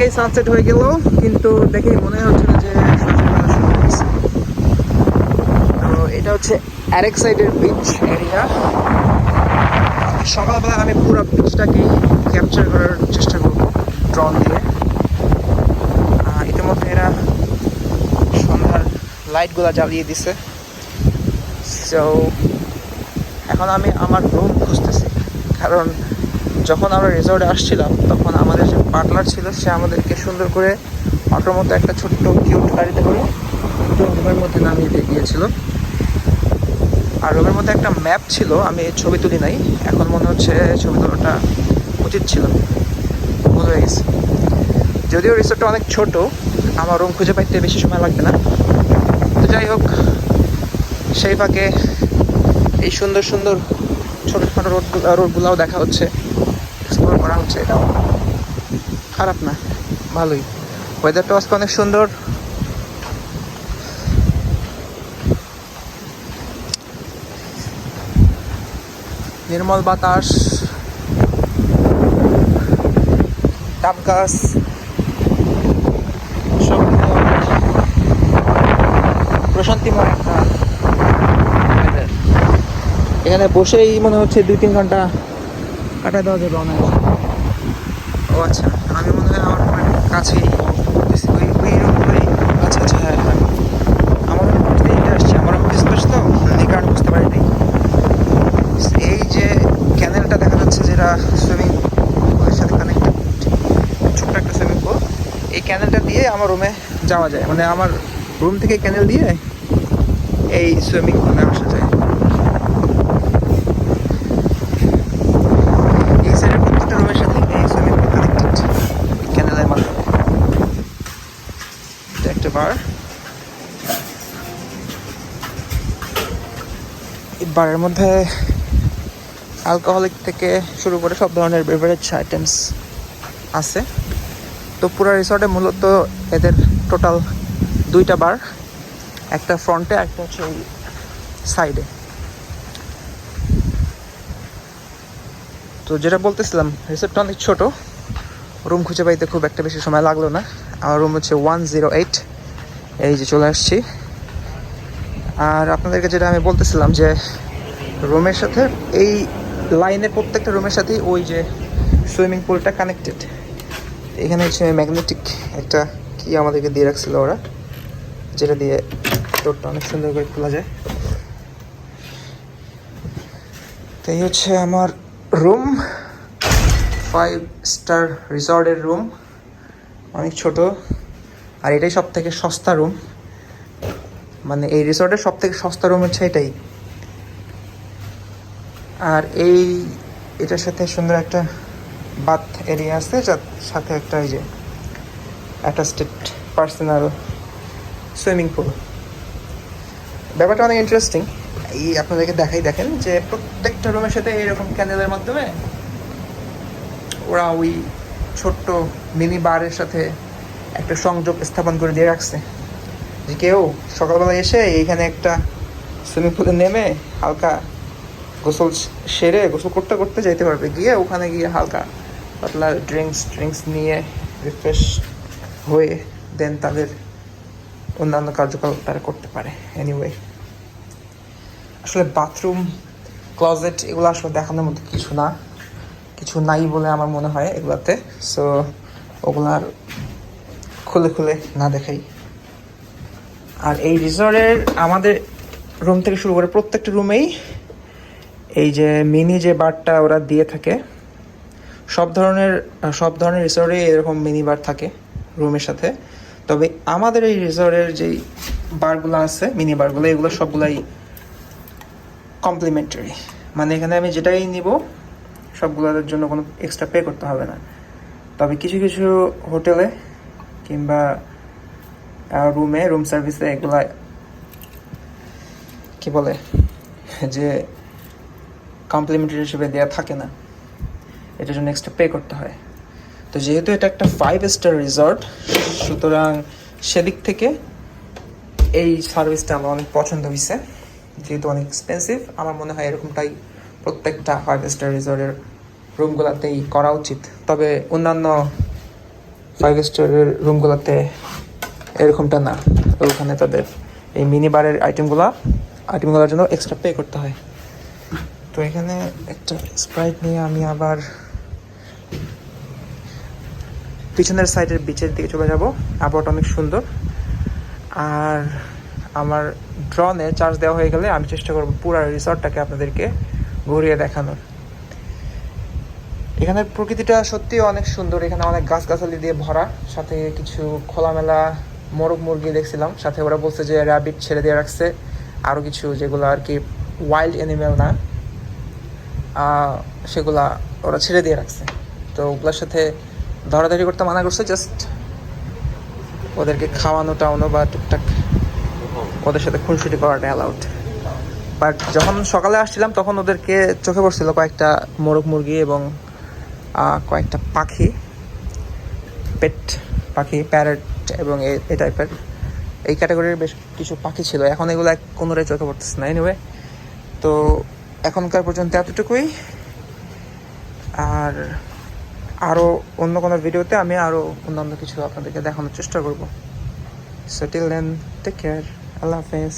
আগেই সানসেট হয়ে গেল কিন্তু দেখে মনে হচ্ছে না যে এটা হচ্ছে আরেক সাইডের বিচ এরিয়া সকালবেলা আমি পুরো বিচটাকেই ক্যাপচার করার চেষ্টা করব ড্রোন দিয়ে। ইতিমধ্যে এরা সন্ধ্যার লাইটগুলো জ্বালিয়ে দিছে। সো এখন আমি আমার রুম খুঁজতেছি। কারণ যখন আমরা রিসর্টে আসছিলাম, তখন আমাদের যে পার্টনার ছিল, সে আমাদেরকে সুন্দর করে অটোর মতো একটা ছোট্ট কিউট গাড়িতে করে দুটো রুমের মধ্যে নামিয়ে দিয়ে গিয়েছিল। আর রুমের মধ্যে একটা ম্যাপ ছিল, আমি ছবি তুলি নাই। এখন মনে হচ্ছে ছবি তোলাটা উচিত ছিল। ভুল গেছে। যদিও রিসোর্টটা অনেক ছোট, আমার রুম খুঁজে পাইতে বেশি সময় লাগবে না। তো যাই হোক, সেই ফাঁকে এই সুন্দর সুন্দর ছোটো ছোটো রোড রোডগুলোও দেখা হচ্ছে। এক্সপ্লোর করা হচ্ছে এটাও। খারাপ না। ভালোই। ওয়েদারটা আজকে অনেক সুন্দর। নির্মল বাতাস। ডাব গাছ। প্রশান্তিময় একটা এখানে বসেই মনে হচ্ছে দুই তিন ঘণ্টা কাটা দেওয়া যাবে অনায়াসে ও আচ্ছা আমি মনে হয় আমার রুমের কাছেই আচ্ছা আচ্ছা হ্যাঁ হ্যাঁ। আমার আমার তো? বুঝতে পারিনি। এই যে ক্যানেলটা দেখা যাচ্ছে যেটা সুইমিং ছোট্ট একটা সুইমিং পুল এই ক্যানেলটা দিয়ে আমার রুমে যাওয়া যায়। মানে আমার রুম থেকে ক্যানেল দিয়ে এই সুইমিং পুলে আসা যায় এই সাইডের প্রত্যেকটা রুমের সাথে এই সুইমিং পুল কানেক্টেড ক্যানেলের মাধ্যমে এটা একটা বার এই বারের মধ্যে অ্যালকোহলিক থেকে শুরু করে সব ধরনের বেভারেজ আইটেমস আছে। তো পুরো রিসর্টে মূলত এদের টোটাল দুইটা বার একটা ফ্রন্টে একটা হচ্ছে এই সাইডে তো যেটা বলতেছিলাম রিসর্টটা অনেক ছোট রুম খুঁজে পাইতে খুব একটা বেশি সময় লাগল না। আমার রুম হচ্ছে ওয়ান জিরো এইট এই যে চলে আসছি। আর আপনাদেরকে যেটা আমি বলতেছিলাম যে রুমের সাথে, এই লাইনের প্রত্যেকটা রুমের সাথেই ওই যে সুইমিং পুলটা কানেক্টেড এখানে হচ্ছে ম্যাগনেটিক একটা কি আমাদেরকে দিয়ে রাখছিল ওরা, যেটা দিয়ে ডোরটা অনেক সুন্দর করে খোলা যায়। তো এই হচ্ছে আমার রুম ফাইভ স্টার রিসর্টের রুম, অনেক ছোট, আর এটাই সব থেকে সস্তা রুম। মানে এই রিসর্টের সব থেকে সস্তা রুম হচ্ছে এটাই। এই এটার সাথে সুন্দর একটা বাথ এরিয়া আছে, যার সাথে একটা এই যে একটা স্টেট পার্সোনাল সুইমিং পুল ব্যাপারটা অনেক ইন্টারেস্টিং এই আপনাদেরকে দেখাই, দেখেন যে প্রত্যেকটা রুমের সাথে এইরকম ক্যান্ডেলের মাধ্যমে ওরা ওই ছোট্ট মিনি বারের সাথে একটা সংযোগ স্থাপন করে দিয়ে রাখছে। যে কেউ সকালবেলা এসে এইখানে একটা সুইমিং পুলে নেমে হালকা গোসল সেরে গোসল করতে করতে যাইতে পারবে। গিয়ে ওখানে গিয়ে হালকা পাতলা ড্রিঙ্কস ড্রিঙ্কস নিয়ে রিফ্রেশ হয়ে দেন তাদের অন্যান্য কার্যকলাপ তারা করতে পারে। এনিওয়ে আসলে বাথরুম ক্লজেট এগুলো আসলে দেখানোর মতো কিছু না। কিছু নাই বলে আমার মনে হয় এগুলাতে। সো ওগুলো আর খুলে খুলে না দেখাই। আর এই রিসর্টের আমাদের রুম থেকে শুরু করে প্রত্যেকটা রুমেই এই যে মিনি যে বারটা ওরা দিয়ে থাকে, সব ধরনের সব ধরনের রিসর্টে এরকম মিনি বার থাকে রুমের সাথে। তবে আমাদের এই রিসর্টের যেই বারগুলো আছে মিনি বারগুলো এগুলো সবগুলাই কমপ্লিমেন্টারি মানে এখানে আমি যেটাই নিব, সবগুলোর জন্য কোনো এক্সট্রা পে করতে হবে না। তবে কিছু কিছু হোটেলে কিংবা রুমে রুম সার্ভিসে এগুলা, কি বলে, যে কমপ্লিমেন্টারি হিসেবে দেওয়া থাকে না। এটার জন্য এক্সট্রা পে করতে হয়। তো যেহেতু এটা একটা ফাইভ স্টার রিসর্ট সুতরাং সেদিক থেকে এই সার্ভিসটা আমার অনেক পছন্দ হয়েছে যেহেতু অনেক এক্সপেন্সিভ আমার মনে হয় এরকমটাই প্রত্যেকটা ফাইভ স্টার রিসর্টের রুমগুলোতেই করা উচিত। তবে অন্যান্য ফাইভ স্টারের রুমগুলোতে এরকমটা না। ওখানে তাদের এই মিনি বারের আইটেমগুলো আইটেমগুলোর জন্য এক্সট্রা পে করতে হয়। তো এখানে একটা স্প্রাইট নিয়ে আমি আবার পিছনের সাইডের বিচের দিকে চলে যাব। আবহাওয়াটা অনেক সুন্দর। আর আমার ড্রনে চার্জ দেওয়া হয়ে গেলে আমি চেষ্টা করব পুরো রিসর্টটাকে আপনাদেরকে ঘুরিয়ে দেখানোর। এখানের প্রকৃতিটা সত্যি অনেক সুন্দর। এখানে অনেক গাছগাছালি দিয়ে ভরা। সাথে কিছু খোলামেলা মোরগ মুরগি দেখছিলাম। সাথে ওরা বলছে যে র্যাবিট ছেড়ে দিয়ে রাখছে। আরও কিছু যেগুলো আর কি ওয়াইল্ড অ্যানিমেল না। সেগুলা ওরা ছেড়ে দিয়ে রাখছে। তো ওগুলোর সাথে ধরাধরি করতে মানা করছে জাস্ট ওদেরকে খাওয়ানো, টাওয়ানো বা টুকটাক ওদের সাথে খুনসুটি করাটা অ্যালাউড বাট যখন সকালে আসছিলাম, তখন ওদেরকে চোখে পড়ছিল কয়েকটা মোরগ মুরগি এবং কয়েকটা পাখি পেট পাখি প্যারেট এবং এই টাইপের এই ক্যাটাগরির বেশ কিছু পাখি ছিল। এখন এগুলো কোনোটাই চোখে পড়তেছে না। এনিওয়ে তো এখনকার পর্যন্ত এতটুকুই। আর আরও অন্য কোনো ভিডিওতে আমি আরও অন্যান্য কিছু আপনাদেরকে দেখানোর চেষ্টা করব। সো দেন টেক কেয়ার আল্লাহ হাফেজ।